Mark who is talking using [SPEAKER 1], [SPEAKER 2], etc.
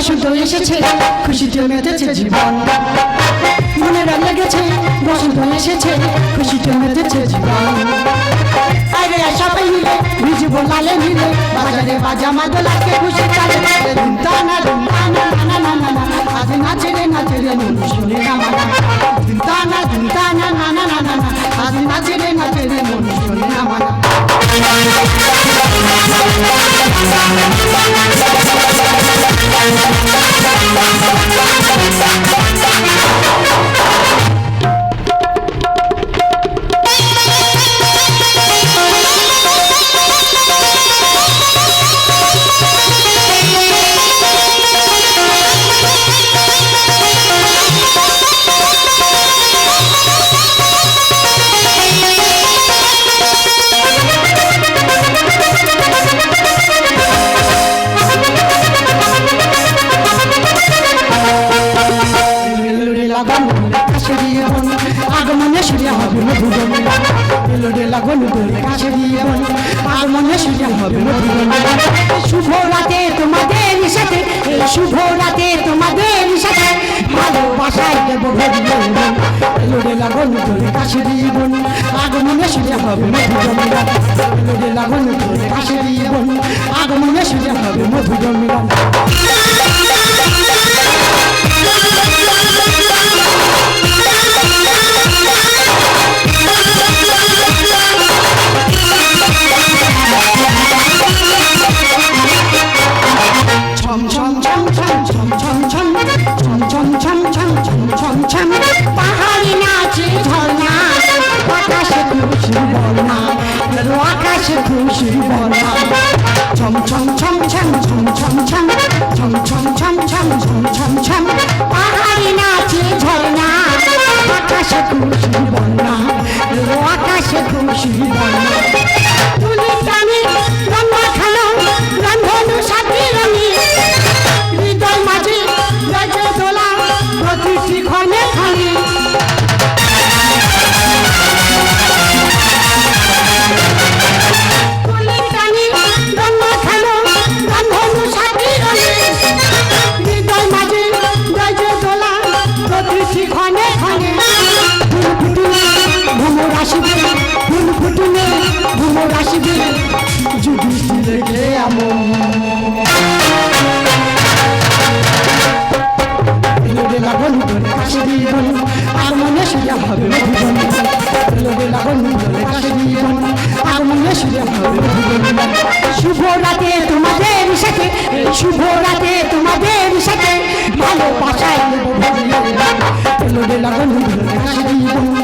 [SPEAKER 1] বসন্ত এসেছে খুশিতে মেতেছে জীবন মনে রাগ লেগেছে বসন্ত এসেছে খুশিতে মেতেছে জীবন আরে সবাই মিলে ভিজব লালে মিলে বাজারে বাজা মাদলাকে খুশি চালে ধুমতানা ধুমতানা না না না না আজ নাচে রে মনু না মধুবন এলোডে লাগল দোলে কাছে জীবন আর মনে সুজা হবে মধুবন শুভ রাতে তোমাদের সাথে এই শুভ রাতে তোমাদের সাথে ভালোবাসায় দেব ভজন এলোডে লাগল দোলে কাছে জীবন আর মনে সুজা হবে মধুবন এলোডে লাগল দোলে কাছে জীবন আর মনে সুজা হবে মধুবন এলো আকাশে খুশি বলা ছম ছম ছম ছম ছম ছম ছম ছম ছম ছম ছম ছম ছম ছম পাহাড়ি নাচে ঝর্ণা আকাশে খুশি বলা আকাশে খুশি বন্যা তুলি টানি আর মনে সুযোগ হবে আর মনে সুযোগ হবে শুভ রাতে তোমাদের সাথে শুভ রাতে তোমাদের সাথে ভালোবাসায় লাগন